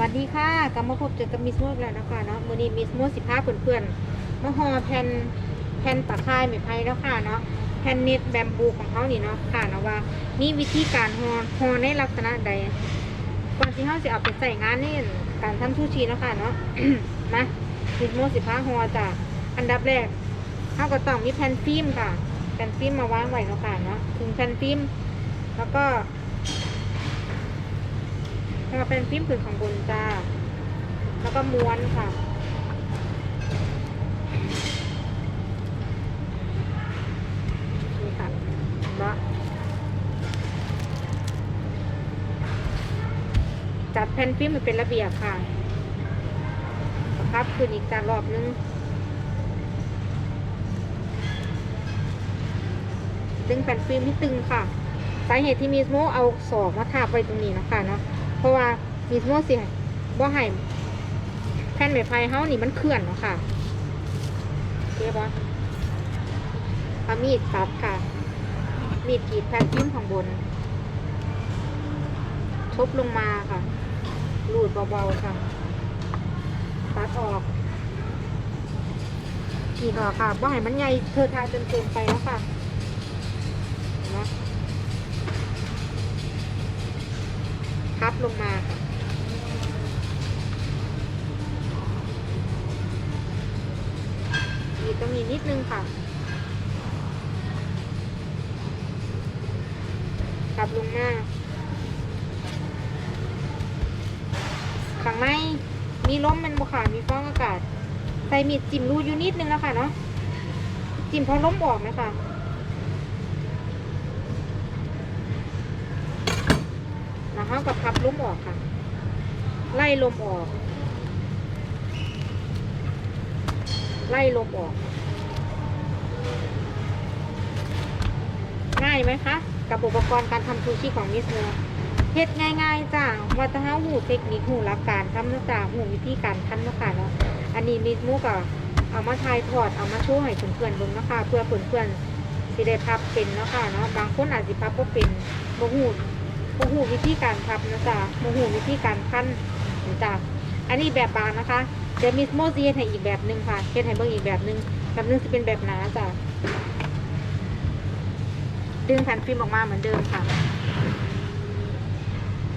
วัสดีค่ะกลับมาพบเจอกับมิสโมกแล้วนะคะเนาะมือนี้มิสโมสิพาเพื่อนๆมาห่อแผ่นแผ่นตะไคร้ไม้ไผ่แล้วค่ะเนาะแผ่นเน็ตแบมบูของเขานี่เนาะค่ะเนาะว่ามีวิธีการห่อห่อในลักษณะใดก่อนที่เขาจะเอาไปใส่งานนี่การทำซูชิเนาะค่ะเนาะมามิสโมสิพาห่อจ้ะอันดับแรกเขาก็ต้องมีแผ่นฟิล์มค่ะแผ่นฟิล์มมาวางไว้เนาะค่ะเนาะถึงแผ่นฟิล์มแล้วก็ แล้วก็เป็นฟิล์มผืนของบนจ้า แล้วก็ม้วนค่ะ นี่ค่ะเห็นปะจัดแผ่นฟิล์มให้เป็นระเบียบค่ะประคับคืนอีกจานรอบนึงดึงแผ่นฟิล์มให้ตึงค่ะ สาเหตุที่มีสโมเอาศอกมาทาบไว้ตรงนี้นะคะเนาะ เพราะว่ามีสโมเสียบ่ให้แผ่นไม้ไผ่เฮานี่มันเคลื่อนเนาะค่ะเรียบร้อยเอามีดตัดค่ะ มีดกรีดแผ่นฟิล์มของบน ทบลงมาค่ะรูดเบาๆค่ะตัดออกกรีดออกค่ะบ่ให้มันใหญ่เธอทาจนเกินไปแล้วค่ะนไพับลงมาค่ะมีตรงนี้นิดนึงค่ะพับลงมาข้างในมีล้มมันบุขามีฟองอากาศ ใส่มีดจิ้มรูอยู่นิดนึงแล้วค่ะเนาะ จิ้มพอล้มออกไหมคะ แล้วเขากับพับลมออกค่ะ ไล่ลมออก ไล่ลมออก ง่ายไหมคะ กับอุปกรณ์การทำซูชิของมิสเนอร์เฮ็ดง่ายๆจ้าว่าแตถ้าหูเทคนิคหูหลักการทำนะจ้าหูวิธีการทำนะค่ะเนาะ อันนี้มิสมูก็เอามาทายทอด เอามาโชว์ให้เพื่อนๆเบิ่งนะคะเพื่อเพื่อนๆสิได้พับเป็นเนาะค่ะเนาะ บางคนอาจสิพับบ่เป็นบ่หู มหูวิธีการพับนะจ๊ะโมหูวิธีการพันนะจ๊ะอันนี้แบบบางนะคะ เดี๋ยวมิสโมซีให้อีกแบบหนึ่งค่ะเฮ็ดให้เบิ่งอีกแบบหนึ่งแบบหนึงจะเป็นแบบหนาจ้ะดึงแผ่นฟิล์มออกมาเหมือนเดิมค่ะ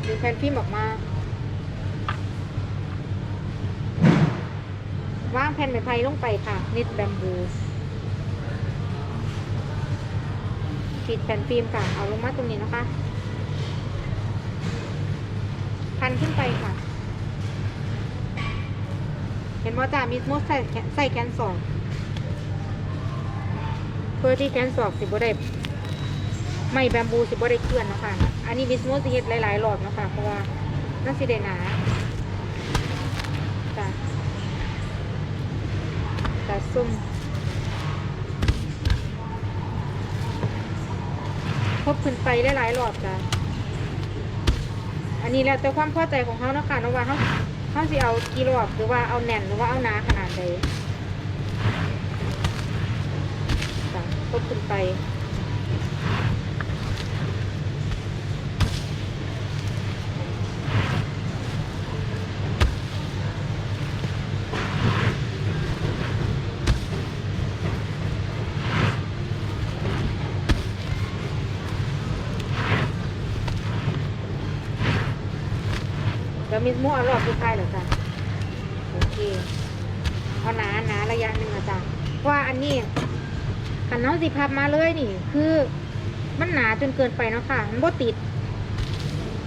ดึงแผ่นฟิล์มออกมาวางแผ่นไม้ไผ่ลงไปค่ะ นิดแบมบูปิดแผ่นฟิล์มค่ะ เอาลงมาตรงนี้นะคะ พันขึ้นไปค่ะ เห็นว่าจ่ามิสโมใส่ใส่แกนสอง เพื่อที่แกนสองสิบได้ไม่แบมบูสิบได้เคลื่อนนะคะ อันนี้มิสโมสิเฮ็ดหลายๆรอบนะคะเพราะว่าน่าสิได้หนาจ้ะจ้ะซุ่มพบขึ้นไปหลายรอบจ้ะ อันนี้แล้วแต่ความพอใจของเขาเนาะคะเนาะว่าเขาเขาสิเอากี่รอบหรือว่าเอาแน่นหรือว่าเอาหนาขนาดใดก็ขึ้นไป มิสโมเอารอบสุดท้ายเหรอจ๊ะโอเคเอาหนาหนาระยะหนึ่งอะจ๊ะว่าอันนี้ขันน้องสิพับมาเลยนี่ คือ มันหนาจนเกินไปเนาะค่ะมันบ่ติด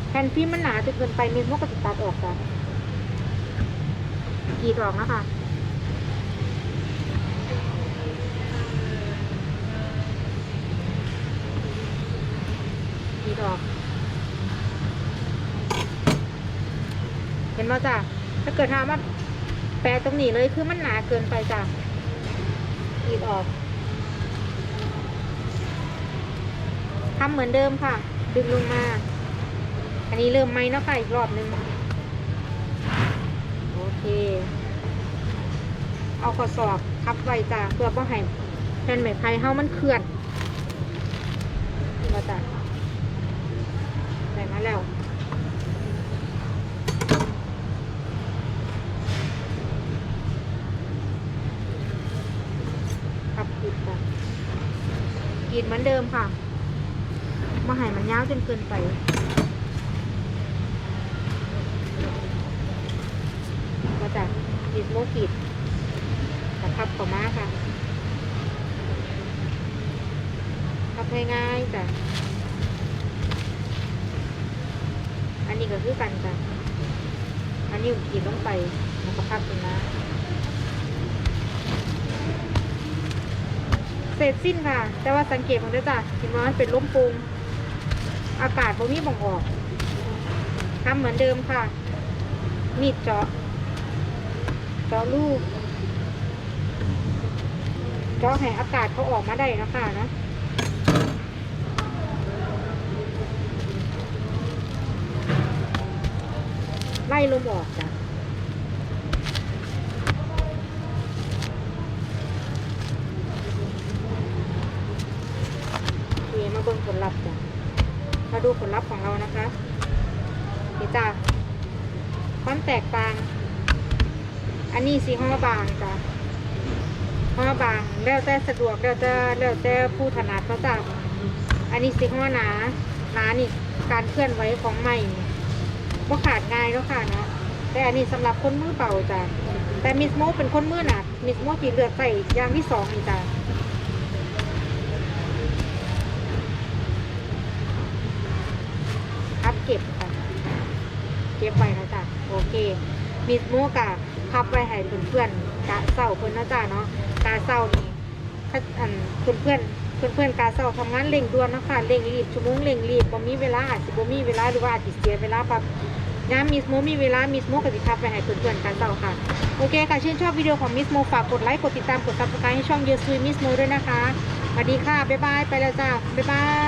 แผ่นฟิล์มมันหนาจนเกินไปมิสโมก็จะตัดออกจ้ะกีดออกนะคะกีดออก เห็นไหมจ้ะถ้าเกิดทำมาแปะตรงนี้เลยคือมันหนาเกินไปจ้ะกรีดออกทำเหมือนเดิมค่ะ ดึงลงมา อันนี้เริ่มไหมเนาะค่ะอีกรอบนึง โอเค เอาข้อศอกทับไว้จ้ะเพื่อป้องให้แผ่นไม้ไผ่เฮามันเคลื่อนเห็นไหมจ้ะได้มาแล้ว รีด เหมือนเดิมค่ะมาให้มันยาวจนเกินไปมาจากดิสโมกรีดตะพับขอมาค่ะพับง่ายๆจ้ะอันนี้ก็คือกันจ้ะอันนี้กรีดลงไปแล้วก็พับเป็นนะ เสร็จสิ้นค่ะ แต่ว่าสังเกตมันด้วยจ้ะเห็นว่ามันเป็นล้มปูงอากาศบ่มีบ่งออกทำเหมือนเดิมค่ะ มีดเจาะ เจาะลูก เจาะให้อากาศเขาออกมาได้นะค่ะนะไล่ลมออกจ้ะ โอเคมาเบิ่งผลลัพธ์จ้ะมาดูผ ลลัพธ์ของเรานะคะนี่จ้ะความแตกต่าง อันนี้สีห้อบางจ้ะห้อบางแล้วแต่สะดวกแล้วแต่แล้วแต่ผู้ถนัดเนาะจ้ะอันนี้สีห้อหนาหนานี่การเคลื่อนไหวของไม้นี่ก็ขาดง่ายแล้วค่ะเนาะแต่อันนี้สำหรับคนมือเบาจ้ะแต่มิสโมเป็นคนมือหนักมิสโมจีเลือกใส่ยางที่สองนี่จ้ะ พับเก็บค่ะ เก็บไว้นะจ๊ะโอเคมีสโมกะพับไว้ให้เพื่อนๆกะเศร้าเพื่อนนะจ๊ะเนาะกาเศร้านี่ถ้าอันเพื่อนเพื่อนเพื่อนเพื่อนกาเศร้าทำงานเร่งด่วนนะคะเร่งรีบชั่วโมงเร่งรีบบ่มีเวลาอาจจะบ่มีเวลาหรือว่าอาจจะเสียเวลาปั๊บงานมิสโมมีเวลามิสโมก็จะพับไปให้เพื่อนๆกาเศร้าค่ะ โอเคค่ะชื่นชอบวิดีโอของมิสโมฝากกดไลค์กดติดตามกดซับสไครต์ให้ช่องเยสุยมิสโมด้วยนะคะสวัสดีค่ะ บ๊ายบาย ไปแล้วจ้า บ๊ายบาย